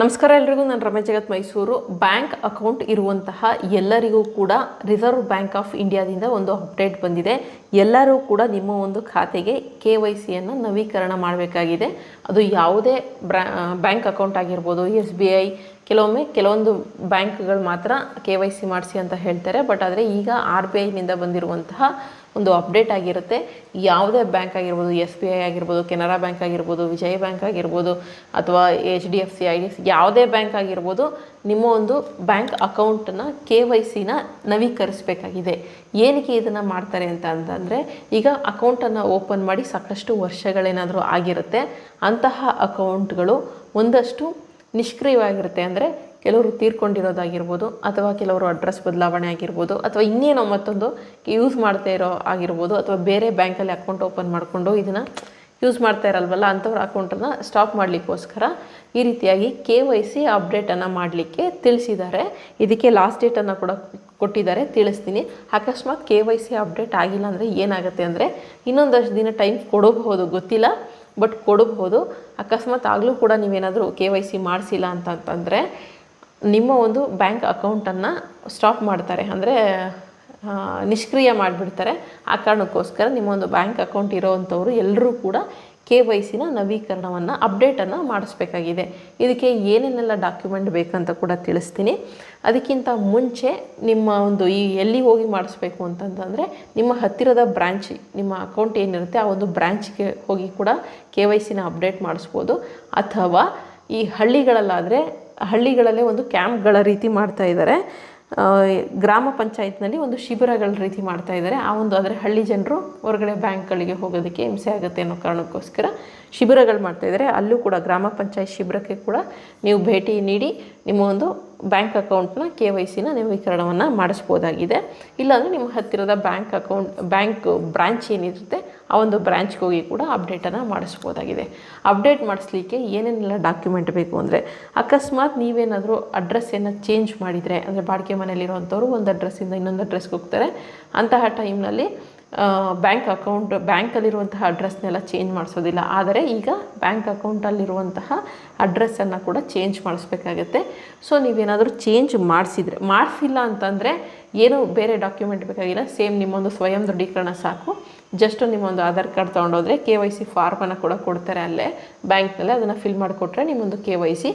ನಮಸ್ಕಾರ ಎಲ್ರಿಗೂ, ನಾನು ರಮೇಶ್ ಜಗತ್ ಮೈಸೂರು. ಬ್ಯಾಂಕ್ ಅಕೌಂಟ್ ಇರುವಂತಹ ಎಲ್ಲರಿಗೂ ಕೂಡ ರಿಸರ್ವ್ ಬ್ಯಾಂಕ್ ಆಫ್ ಇಂಡಿಯಾದಿಂದ ಒಂದು ಅಪ್ಡೇಟ್ ಬಂದಿದೆ. ಎಲ್ಲರೂ ಕೂಡ ನಿಮ್ಮ ಒಂದು ಖಾತೆಗೆ ಕೆ ವೈ ಸಿಯನ್ನು ನವೀಕರಣ ಮಾಡಬೇಕಾಗಿದೆ. ಅದು ಯಾವುದೇ ಬ್ರಾ ಬ್ಯಾಂಕ್ ಅಕೌಂಟ್ ಆಗಿರ್ಬೋದು, ಎಸ್ ಬಿ ಐ ಕೆಲವೊಮ್ಮೆ ಕೆಲವೊಂದು ಬ್ಯಾಂಕ್ಗಳು ಮಾತ್ರ ಕೆ ವೈ ಸಿ ಮಾಡಿಸಿ ಅಂತ ಹೇಳ್ತಾರೆ. ಬಟ್ ಆದರೆ ಈಗ ಆರ್ ಬಿ ಐನಿಂದ ಬಂದಿರುವಂತಹ ಒಂದು ಅಪ್ಡೇಟ್ ಆಗಿರುತ್ತೆ. ಯಾವುದೇ ಬ್ಯಾಂಕ್ ಆಗಿರ್ಬೋದು, ಎಸ್ ಬಿ ಐ ಆಗಿರ್ಬೋದು, ಕೆನರಾ ಬ್ಯಾಂಕ್ ಆಗಿರ್ಬೋದು, ವಿಜಯ ಬ್ಯಾಂಕ್ ಆಗಿರ್ಬೋದು, ಅಥವಾ H D F C, I D F ಯಾವುದೇ ಬ್ಯಾಂಕ್ ಆಗಿರ್ಬೋದು, ನಿಮ್ಮ ಒಂದು ಬ್ಯಾಂಕ್ ಅಕೌಂಟನ್ನ ಕೆ ವೈ ಸಿನ ನವೀಕರಿಸಬೇಕಾಗಿದೆ. ಏನಕ್ಕೆ ಇದನ್ನು ಮಾಡ್ತಾರೆ ಅಂತ ಅಂತಂದರೆ, ಈಗ ಅಕೌಂಟನ್ನು ಓಪನ್ ಮಾಡಿ ಸಾಕಷ್ಟು ವರ್ಷಗಳೇನಾದರೂ ಆಗಿರುತ್ತೆ. ಅಂತಹ ಅಕೌಂಟ್ಗಳು ಒಂದಷ್ಟು ನಿಷ್ಕ್ರಿಯವಾಗಿರುತ್ತೆ ಅಂದರೆ ಕೆಲವರು ತೀರ್ಕೊಂಡಿರೋದಾಗಿರ್ಬೋದು ಅಥವಾ ಕೆಲವರು ಅಡ್ರೆಸ್ ಬದಲಾವಣೆ ಆಗಿರ್ಬೋದು ಅಥವಾ ಇನ್ನೇನೋ ಮತ್ತೊಂದು ಯೂಸ್ ಮಾಡ್ತಾ ಇರೋ ಆಗಿರ್ಬೋದು ಅಥವಾ ಬೇರೆ ಬ್ಯಾಂಕಲ್ಲಿ ಅಕೌಂಟ್ ಓಪನ್ ಮಾಡಿಕೊಂಡು ಇದನ್ನು ಯೂಸ್ ಮಾಡ್ತಾ ಇರಲ್ವಲ್ಲ ಅಂಥವ್ರ ಅಕೌಂಟನ್ನು ಸ್ಟಾಪ್ ಮಾಡಲಿಕ್ಕೋಸ್ಕರ ಈ ರೀತಿಯಾಗಿ ಕೆ ವೈ ಸಿ ಅಪ್ಡೇಟನ್ನು ಮಾಡಲಿಕ್ಕೆ ತಿಳಿಸಿದ್ದಾರೆ. ಇದಕ್ಕೆ ಲಾಸ್ಟ್ ಡೇಟನ್ನು ಕೂಡ ಕೊಟ್ಟಿದ್ದಾರೆ. ತಿಳಿಸ್ತೀನಿ. ಅಕಸ್ಮಾತ್ ಕೆ ವೈ ಸಿ ಅಪ್ಡೇಟ್ ಆಗಿಲ್ಲ ಅಂದರೆ ಏನಾಗುತ್ತೆ ಅಂದರೆ ಇನ್ನೊಂದಷ್ಟು ದಿನ ಟೈಮ್ ಕೊಡಬಹುದು, ಗೊತ್ತಿಲ್ಲ ಬಟ್ ಕೊಡಬಹುದು. ಅಕಸ್ಮಾತ್ ಆಗಲೂ ಕೂಡ ನೀವೇನಾದರೂ ಕೆ ವೈ ಸಿ ಮಾಡಿಸಿಲ್ಲ ಅಂತಂತಂದರೆ ನಿಮ್ಮ ಒಂದು ಬ್ಯಾಂಕ್ ಅಕೌಂಟನ್ನು ಸ್ಟಾಪ್ ಮಾಡ್ತಾರೆ. ಅಂದರೆ ನಿಷ್ಕ್ರಿಯ ಮಾಡಿಬಿಡ್ತಾರೆ. ಆ ಕಾರಣಕ್ಕೋಸ್ಕರ ನಿಮ್ಮ ಒಂದು ಬ್ಯಾಂಕ್ ಅಕೌಂಟ್ ಇರೋವಂಥವ್ರು ಎಲ್ಲರೂ ಕೂಡ ಕೆ ವೈ ಸಿನ ನವೀಕರಣವನ್ನು ಅಪ್ಡೇಟನ್ನು ಮಾಡಿಸ್ಬೇಕಾಗಿದೆ. ಇದಕ್ಕೆ ಏನೇನೆಲ್ಲ ಡಾಕ್ಯುಮೆಂಟ್ ಬೇಕಂತ ಕೂಡ ತಿಳಿಸ್ತೀನಿ. ಅದಕ್ಕಿಂತ ಮುಂಚೆ ನಿಮ್ಮ ಒಂದು ಈ ಎಲ್ಲಿ ಹೋಗಿ ಮಾಡಿಸ್ಬೇಕು ಅಂತಂತಂದರೆ ನಿಮ್ಮ ಹತ್ತಿರದ ಬ್ರ್ಯಾಂಚ್ ನಿಮ್ಮ ಅಕೌಂಟ್ ಏನಿರುತ್ತೆ ಆ ಒಂದು ಬ್ರ್ಯಾಂಚ್ಗೆ ಹೋಗಿ ಕೂಡ ಕೆ ವೈ ಸಿನ ಅಪ್ಡೇಟ್ ಮಾಡಿಸ್ಬೋದು. ಅಥವಾ ಈ ಹಳ್ಳಿಗಳಲ್ಲಾದರೆ ಹಳ್ಳಿಗಳಲ್ಲೇ ಒಂದು ಕ್ಯಾಂಪ್ಗಳ ರೀತಿ ಮಾಡ್ತಾ ಇದ್ದಾರೆ ಗ್ರಾಮ ಪಂಚಾಯತ್ನಲ್ಲಿ ಒಂದು ಶಿಬಿರಗಳ ರೀತಿ ಮಾಡ್ತಾ ಇದ್ದಾರೆ. ಆ ಒಂದು ಆದರೆ ಹಳ್ಳಿ ಜನರು ಹೊರಗಡೆ ಬ್ಯಾಂಕ್ಗಳಿಗೆ ಹೋಗೋದಕ್ಕೆ ಹಿಂಸೆ ಆಗುತ್ತೆ ಅನ್ನೋ ಕಾರಣಕ್ಕೋಸ್ಕರ ಶಿಬಿರಗಳು ಮಾಡ್ತಾ ಇದ್ದಾರೆ. ಅಲ್ಲೂ ಕೂಡ ಗ್ರಾಮ ಪಂಚಾಯತ್ ಶಿಬಿರಕ್ಕೆ ಕೂಡ ನೀವು ಭೇಟಿ ನೀಡಿ ನಿಮ್ಮ ಒಂದು ಬ್ಯಾಂಕ್ ಅಕೌಂಟ್ನ ಕೆ ವೈ ಸಿನ ನವೀಕರಣವನ್ನು ಮಾಡಿಸ್ಬೋದಾಗಿದೆ. ಇಲ್ಲಾಂದರೆ ನಿಮ್ಮ ಹತ್ತಿರದ ಬ್ಯಾಂಕ್ ಅಕೌಂಟ್ ಬ್ಯಾಂಕ್ ಬ್ರ್ಯಾಂಚ್ ಏನಿರುತ್ತೆ, ಆ ಒಂದು ಬ್ರ್ಯಾಂಚ್ಗೆ ಹೋಗಿ ಕೂಡ ಅಪ್ಡೇಟನ್ನು ಮಾಡಿಸ್ಬೋದಾಗಿದೆ. ಅಪ್ಡೇಟ್ ಮಾಡಿಸ್ಲಿಕ್ಕೆ ಏನೇನೆಲ್ಲ ಡಾಕ್ಯುಮೆಂಟ್ ಬೇಕು ಅಂದರೆ, ಅಕಸ್ಮಾತ್ ನೀವೇನಾದರೂ ಅಡ್ರೆಸ್ಸನ್ನು ಚೇಂಜ್ ಮಾಡಿದರೆ, ಅಂದರೆ ಬಾಡಿಗೆ ಮನೆಯಲ್ಲಿರುವಂಥವ್ರು ಒಂದು ಅಡ್ರೆಸ್ಸಿಂದ ಇನ್ನೊಂದು ಅಡ್ರೆಸ್ಗೆ ಹೋಗ್ತಾರೆ, ಅಂತಹ ಟೈಮ್ನಲ್ಲಿ ಬ್ಯಾಂಕ್ ಅಕೌಂಟ್ ಬ್ಯಾಂಕಲ್ಲಿರುವಂತಹ ಅಡ್ರೆಸ್ನೆಲ್ಲ ಚೇಂಜ್ ಮಾಡಿಸೋದಿಲ್ಲ. ಆದರೆ ಈಗ ಬ್ಯಾಂಕ್ ಅಕೌಂಟಲ್ಲಿರುವಂತಹ ಅಡ್ರೆಸ್ಸನ್ನು ಕೂಡ ಚೇಂಜ್ ಮಾಡಿಸ್ಬೇಕಾಗತ್ತೆ. ಸೊ ನೀವೇನಾದರೂ ಚೇಂಜ್ ಮಾಡಿಸಿದರೆ, ಮಾಡಿಸಿಲ್ಲ ಅಂತಂದರೆ ಏನು ಬೇರೆ ಡಾಕ್ಯುಮೆಂಟ್ ಬೇಕಾಗಿಲ್ಲ. ಸೇಮ್ ನಿಮ್ಮೊಂದು ಸ್ವಯಂ ದೃಢೀಕರಣ ಸಾಕು. ಜಸ್ಟು ನಿಮ್ಮೊಂದು ಆಧಾರ್ ಕಾರ್ಡ್ ತೊಗೊಂಡೋದ್ರೆ ಕೆ ವೈ ಸಿ ಫಾರ್ಮನ್ನು ಕೂಡ ಕೊಡ್ತಾರೆ ಅಲ್ಲೇ ಬ್ಯಾಂಕ್ನಲ್ಲಿ. ಅದನ್ನು ಫಿಲ್ ಮಾಡಿಕೊಟ್ರೆ ನಿಮ್ಮೊಂದು ಕೆ ವೈ ಸಿ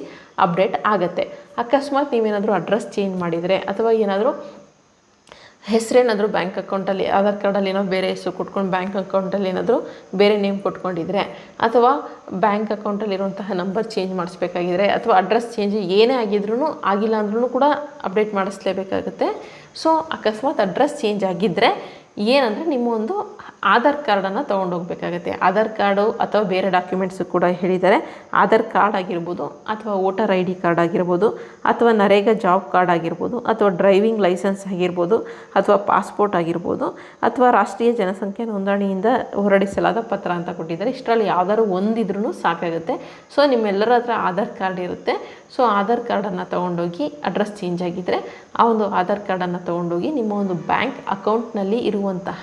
ಅಪ್ಡೇಟ್ ಆಗುತ್ತೆ. ಅಕಸ್ಮಾತ್ ನೀವೇನಾದರೂ ಅಡ್ರೆಸ್ ಚೇಂಜ್ ಮಾಡಿದರೆ ಅಥವಾ ಏನಾದರೂ ಹೆಸರೇನಾದರೂ ಬ್ಯಾಂಕ್ ಅಕೌಂಟಲ್ಲಿ, ಆಧಾರ್ ಕಾರ್ಡಲ್ಲಿ ಏನೋ ಬೇರೆ ಹೆಸರು ಕೊಟ್ಕೊಂಡು ಬ್ಯಾಂಕ್ ಅಕೌಂಟಲ್ಲಿ ಏನಾದರೂ ಬೇರೆ ನೇಮ್ ಕೊಟ್ಕೊಂಡಿದ್ರೆ ಅಥವಾ ಬ್ಯಾಂಕ್ ಅಕೌಂಟಲ್ಲಿರುವಂತಹ ನಂಬರ್ ಚೇಂಜ್ ಮಾಡಿಸ್ಬೇಕಾಗಿದ್ರೆ ಅಥವಾ ಅಡ್ರೆಸ್ ಚೇಂಜ್ ಏನೇ ಆಗಿದ್ರೂ ಆಗಿಲ್ಲ ಅಂದ್ರೂ ಕೂಡ ಅಪ್ಡೇಟ್ ಮಾಡಿಸ್ಲೇಬೇಕಾಗುತ್ತೆ. ಸೊ ಅಕಸ್ಮಾತ್ ಅಡ್ರೆಸ್ ಚೇಂಜ್ ಆಗಿದ್ದರೆ ಏನಂದರೆ ನಿಮ್ಮ ಒಂದು ಆಧಾರ್ ಕಾರ್ಡನ್ನು ತೊಗೊಂಡೋಗ್ಬೇಕಾಗತ್ತೆ. ಆಧಾರ್ ಕಾರ್ಡು ಅಥವಾ ಬೇರೆ ಡಾಕ್ಯುಮೆಂಟ್ಸು ಕೂಡ ಹೇಳಿದ್ದಾರೆ. ಆಧಾರ್ ಕಾರ್ಡ್ ಆಗಿರ್ಬೋದು ಅಥವಾ ವೋಟರ್ ಐ ಡಿ ಕಾರ್ಡ್ ಆಗಿರ್ಬೋದು ಅಥವಾ ನರೇಗಾ ಜಾಬ್ ಕಾರ್ಡ್ ಆಗಿರ್ಬೋದು ಅಥವಾ ಡ್ರೈವಿಂಗ್ ಲೈಸೆನ್ಸ್ ಆಗಿರ್ಬೋದು ಅಥವಾ ಪಾಸ್ಪೋರ್ಟ್ ಆಗಿರ್ಬೋದು ಅಥವಾ ರಾಷ್ಟ್ರೀಯ ಜನಸಂಖ್ಯೆ ನೋಂದಣಿಯಿಂದ ಹೊರಡಿಸಲಾದ ಪತ್ರ ಅಂತ ಕೊಟ್ಟಿದ್ದಾರೆ. ಇಷ್ಟರಲ್ಲಿ ಯಾವ್ದಾದ್ರು ಒಂದಿದ್ರೂ ಸಾಕಾಗುತ್ತೆ. ಸೊ ನಿಮ್ಮೆಲ್ಲರ ಹತ್ರ ಆಧಾರ್ ಕಾರ್ಡ್ ಇರುತ್ತೆ. ಸೊ ಆಧಾರ್ ಕಾರ್ಡನ್ನು ತೊಗೊಂಡೋಗಿ ಅಡ್ರೆಸ್ ಚೇಂಜ್ ಆಗಿದ್ದರೆ ಆ ಒಂದು ಆಧಾರ್ ಕಾರ್ಡನ್ನು ತೊಗೊಂಡೋಗಿ ನಿಮ್ಮ ಒಂದು ಬ್ಯಾಂಕ್ ಅಕೌಂಟ್ನಲ್ಲಿ ಇರುವಂತಹ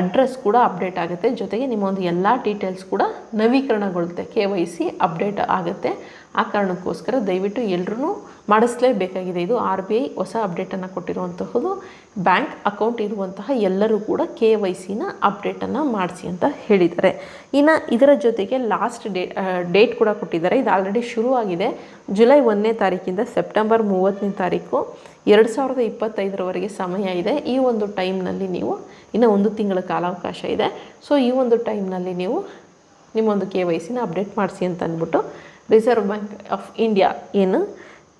ಅಡ್ರೆಸ್ ಕೂಡ ಅಪ್ಡೇಟ್ ಆಗುತ್ತೆ. ಜೊತೆಗೆ ನಿಮ್ಮ ಒಂದು ಎಲ್ಲ ಡೀಟೇಲ್ಸ್ ಕೂಡ ನವೀಕರಣಗೊಳ್ಳುತ್ತೆ. ಕೆ ವೈ ಸಿ ಅಪ್ಡೇಟ್ ಆಗುತ್ತೆ. ಆ ಕಾರಣಕ್ಕೋಸ್ಕರ ದಯವಿಟ್ಟು ಎಲ್ಲರೂ ಮಾಡಿಸ್ಲೇಬೇಕಾಗಿದೆ. ಇದು ಆರ್ ಬಿ ಐ ಹೊಸ ಅಪ್ಡೇಟನ್ನು ಕೊಟ್ಟಿರುವಂತಹದ್ದು ಬ್ಯಾಂಕ್ ಅಕೌಂಟ್ ಇರುವಂತಹ ಎಲ್ಲರೂ ಕೂಡ ಕೆ ವೈ ಸಿನ ಅಪ್ಡೇಟನ್ನು ಮಾಡಿಸಿ ಅಂತ ಹೇಳಿದ್ದಾರೆ. ಇನ್ನು ಇದರ ಜೊತೆಗೆ ಲಾಸ್ಟ್ ಡೇ ಡೇಟ್ ಕೂಡ ಕೊಟ್ಟಿದ್ದಾರೆ. ಇದು ಆಲ್ರೆಡಿ ಶುರುವಾಗಿದೆ. ಜುಲೈ ಒಂದನೇ ತಾರೀಕಿಂದ ಸೆಪ್ಟೆಂಬರ್ ಮೂವತ್ತನೇ ತಾರೀಕು ಎರಡು ಸಾವಿರದ ಇಪ್ಪತ್ತೈದರವರೆಗೆ ಸಮಯ ಇದೆ. ಈ ಒಂದು ಟೈಮ್ನಲ್ಲಿ ನೀವು ಇನ್ನು ಒಂದು ತಿಂಗಳ ಕಾಲಾವಕಾಶ ಇದೆ. ಸೊ, ಈ ಒಂದು ಟೈಮ್ನಲ್ಲಿ ನೀವು ನಿಮ್ಮೊಂದು ಕೆ ವೈ ಸಿನ ಅಪ್ಡೇಟ್ ಮಾಡಿಸಿ ಅಂತ ಅಂದ್ಬಿಟ್ಟು ರಿಸರ್ವ್ ಬ್ಯಾಂಕ್ ಆಫ್ ಇಂಡಿಯಾ ಏನು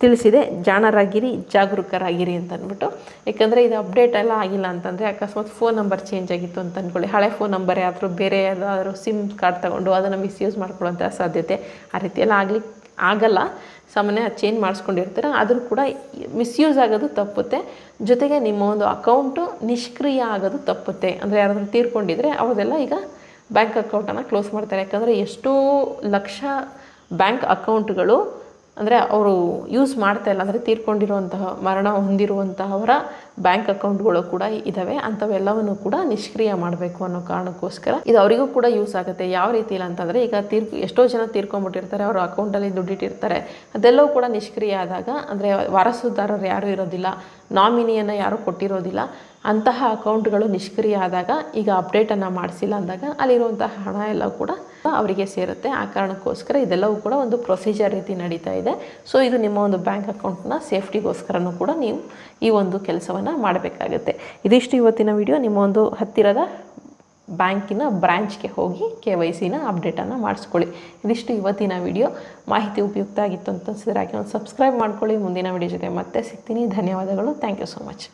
ತಿಳಿಸಿದೆ. ಜಾಣರಾಗಿರಿ, ಜಾಗರೂಕರಾಗಿರಿ ಅಂತ ಅಂದ್ಬಿಟ್ಟು. ಯಾಕಂದರೆ ಇದು ಅಪ್ಡೇಟ್ ಎಲ್ಲ ಆಗಿಲ್ಲ ಅಂತಂದರೆ ಅಕಸ್ಮಾತ್ ಫೋನ್ ನಂಬರ್ ಚೇಂಜ್ ಆಗಿತ್ತು ಅಂತ ಅಂದ್ಕೊಳ್ಳಿ ಹಳೆ ಫೋನ್ ನಂಬರ್ ಯಾದರೂ ಬೇರೆ ಯಾವುದಾದ್ರೂ ಸಿಮ್ ಕಾರ್ಡ್ ತೊಗೊಂಡು ಅದನ್ನು ಮಿಸ್ಯೂಸ್ ಮಾಡ್ಕೊಳ್ಳೋಂಥ ಸಾಧ್ಯತೆ ಆ ರೀತಿ ಆಗಲಿ, ಆಗಲ್ಲ. ಸಾಮಾನ್ಯ ಚೇಂಜ್ ಮಾಡಿಸ್ಕೊಂಡಿರ್ತೀರ. ಆದರೂ ಕೂಡ ಮಿಸ್ಯೂಸ್ ಆಗೋದು ತಪ್ಪುತ್ತೆ. ಜೊತೆಗೆ ನಿಮ್ಮ ಒಂದು ಅಕೌಂಟು ನಿಷ್ಕ್ರಿಯ ಆಗೋದು ತಪ್ಪುತ್ತೆ. ಅಂದರೆ ಯಾರಾದರೂ ತೀರ್ಕೊಂಡಿದ್ರೆ ಅವ್ರದ್ದೆಲ್ಲ ಈಗ ಬ್ಯಾಂಕ್ ಅಕೌಂಟನ್ನು ಕ್ಲೋಸ್ ಮಾಡ್ತಾರೆ. ಯಾಕಂದರೆ ಎಷ್ಟೋ ಲಕ್ಷ ಬ್ಯಾಂಕ್ ಅಕೌಂಟ್ಗಳು ಅಂದರೆ ಅವರು ಯೂಸ್ ಮಾಡ್ತಾ ಇಲ್ಲ, ಅಂದರೆ ತೀರ್ಕೊಂಡಿರುವಂತಹ, ಮರಣ ಹೊಂದಿರುವಂತಹವರ ಬ್ಯಾಂಕ್ ಅಕೌಂಟ್ಗಳು ಕೂಡ ಇದ್ದಾವೆ ಅಂಥವೆಲ್ಲವನ್ನು ಕೂಡ ನಿಷ್ಕ್ರಿಯ ಮಾಡಬೇಕು ಅನ್ನೋ ಕಾರಣಕ್ಕೋಸ್ಕರ ಇದು ಅವರಿಗೂ ಕೂಡ ಯೂಸ್ ಆಗುತ್ತೆ. ಯಾವ ರೀತಿ ಇಲ್ಲ ಅಂತಂದರೆ ಈಗ ತೀರ್, ಎಷ್ಟೋ ಜನ ತೀರ್ಕೊಂಬಿಟ್ಟಿರ್ತಾರೆ ಅವರು ಅಕೌಂಟಲ್ಲಿ ದುಡ್ಡಿಟ್ಟಿರ್ತಾರೆ ಅದೆಲ್ಲವೂ ಕೂಡ ನಿಷ್ಕ್ರಿಯ ಆದಾಗ, ಅಂದರೆ ವಾರಸುದಾರರು ಯಾರೂ ಇರೋದಿಲ್ಲ ನಾಮಿನಿಯನ್ನು ಯಾರೂ ಕೊಟ್ಟಿರೋದಿಲ್ಲ, ಅಂತಹ ಅಕೌಂಟ್ಗಳು ನಿಷ್ಕ್ರಿಯ ಆದಾಗ ಈಗ ಅಪ್ಡೇಟನ್ನು ಮಾಡಿಸಿಲ್ಲ ಅಂದಾಗ ಅಲ್ಲಿರುವಂತಹ ಹಣ ಎಲ್ಲ ಕೂಡ ಅವರಿಗೆ ಸೇರುತ್ತೆ. ಆ ಕಾರಣಕ್ಕೋಸ್ಕರ ಇದೆಲ್ಲವೂ ಕೂಡ ಒಂದು ಪ್ರೊಸೀಜರ್ ರೀತಿ ನಡೀತಾ ಇದೆ. ಸೊ ಇದು ನಿಮ್ಮ ಒಂದು ಬ್ಯಾಂಕ್ ಅಕೌಂಟ್ನ ಸೇಫ್ಟಿಗೋಸ್ಕರನೂ ಕೂಡ ನೀವು ಈ ಒಂದು ಕೆಲಸವನ್ನು ಮಾಡಬೇಕಾಗುತ್ತೆ. ಇದಿಷ್ಟು ಇವತ್ತಿನ ವಿಡಿಯೋ ನಿಮ್ಮ ಒಂದು ಹತ್ತಿರದ ಬ್ಯಾಂಕಿನ ಬ್ರಾಂಚ್ಗೆ ಹೋಗಿ ಕೆ ವೈ ಸಿನ ಅಪ್ಡೇಟನ್ನು ಮಾಡಿಸ್ಕೊಳ್ಳಿ. ಇದಿಷ್ಟು ಇವತ್ತಿನ ವಿಡಿಯೋ ಮಾಹಿತಿ ಉಪಯುಕ್ತ ಆಗಿತ್ತು ಅಂತ ಅನಿಸಿದ್ರೆ ಹಾಗೆ ಒಂದು ಸಬ್ಸ್ಕ್ರೈಬ್ ಮಾಡ್ಕೊಳ್ಳಿ. ಮುಂದಿನ ವಿಡಿಯೋ ಜೊತೆ ಮತ್ತೆ ಸಿಗ್ತೀನಿ. ಧನ್ಯವಾದಗಳು. Thank you so much